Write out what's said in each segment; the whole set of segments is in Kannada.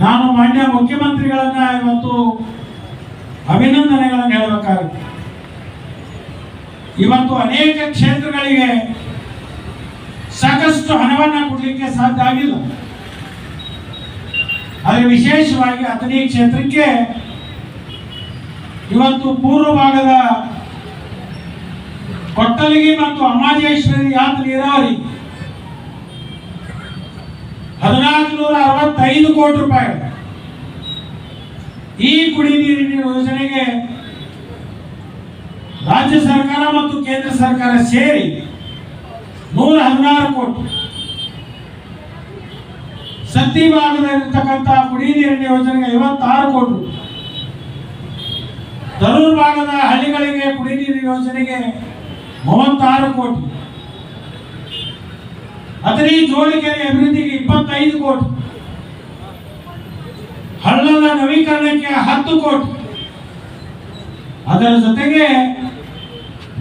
ನಾನು ಮಾನ್ಯ ಮುಖ್ಯಮಂತ್ರಿಗಳನ್ನ ಇವತ್ತು ಅಭಿನಂದನೆಗಳನ್ನು ಹೇಳಬೇಕಾಗುತ್ತೆ. ಇವತ್ತು ಅನೇಕ ಕ್ಷೇತ್ರಗಳಿಗೆ ಸಾಕಷ್ಟು ಹಣವನ್ನ ಕೊಡಲಿಕ್ಕೆ ಸಾಧ್ಯ ಆಗಿಲ್ಲ. ಆದರೆ ವಿಶೇಷವಾಗಿ ಅಥಣಿ ಕ್ಷೇತ್ರಕ್ಕೆ ಇವತ್ತು ಪೂರ್ವ ಭಾಗದ ಕೊಟ್ಟಲಿಗೆ ಮತ್ತು ಅಮಾಜೇಶ್ವರಿ ಯಾತ್ರೆ ನೀರಾವರಿ ಹದಿನಾಲ್ಕು ನೂರ ಅರವತ್ತೈದು ಕೋಟಿ ರೂಪಾಯಿ. ಈ ಕುಡಿ ನೀರಿನ ಯೋಜನೆಗೆ ರಾಜ್ಯ ಸರ್ಕಾರ ಮತ್ತು ಕೇಂದ್ರ ಸರ್ಕಾರ ಸೇರಿ ನೂರ ಹದಿನಾರು ಕೋಟಿ. ಸತ್ತಿ ಭಾಗದಲ್ಲಿರ್ತಕ್ಕಂಥ ಕುಡಿ ನೀರಿನ ಯೋಜನೆಗೆ ಐವತ್ತಾರು ಕೋಟಿ. ತರೂರು ಭಾಗದ ಹಳ್ಳಿಗಳಿಗೆ ಕುಡಿ ನೀರಿನ ಯೋಜನೆಗೆ ಮೂವತ್ತಾರು ಕೋಟಿ. ಅದರಿ ಜೋಳಿಕೆರೆ ಅಭಿವೃದ್ಧಿಗೆ ಇಪ್ಪತ್ತೈದು ಕೋಟಿ. ಹಳ್ಳದ ನವೀಕರಣಕ್ಕೆ ಹತ್ತು ಕೋಟಿ. ಅದರ ಜೊತೆಗೆ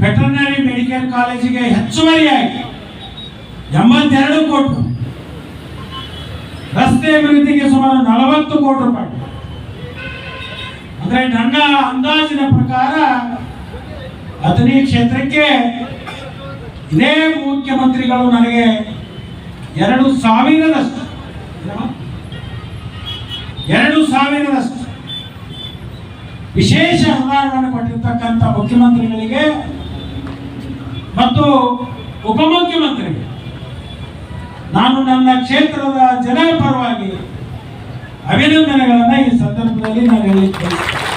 ವೆಟರ್ನರಿ ಮೆಡಿಕಲ್ ಕಾಲೇಜಿಗೆ ಹೆಚ್ಚುವರಿಯಾಗಿ ಎಂಬತ್ತೆರಡು ಕೋಟಿ. ರಸ್ತೆ ಅಭಿವೃದ್ಧಿಗೆ ಸುಮಾರು ನಲವತ್ತು ಕೋಟಿ ರೂಪಾಯಿ. ಅಂದ್ರೆ ನನ್ನ ಅಂದಾಜಿನ ಪ್ರಕಾರ ಅತನಿ ಕ್ಷೇತ್ರಕ್ಕೆ ಇದೇ ಮುಖ್ಯಮಂತ್ರಿಗಳು ನನಗೆ ಎರಡು ಸಾವಿರದಷ್ಟು. ಎರಡು ಸಾವಿರದಷ್ಟು. ವಿಶೇಷ ಅನುದಾನವನ್ನು ಕೊಟ್ಟಿರ್ತಕ್ಕಂಥ ಮುಖ್ಯಮಂತ್ರಿಗಳಿಗೆ ಮತ್ತು ಉಪಮುಖ್ಯಮಂತ್ರಿಗೆ. ನಾನು ನನ್ನ ಕ್ಷೇತ್ರದ ಜನರ ಪರವಾಗಿ ಅಭಿನಂದನೆಗಳನ್ನು ಈ ಸಂದರ್ಭದಲ್ಲಿ ನಾನು ಬಯಸ್ತೇನೆ.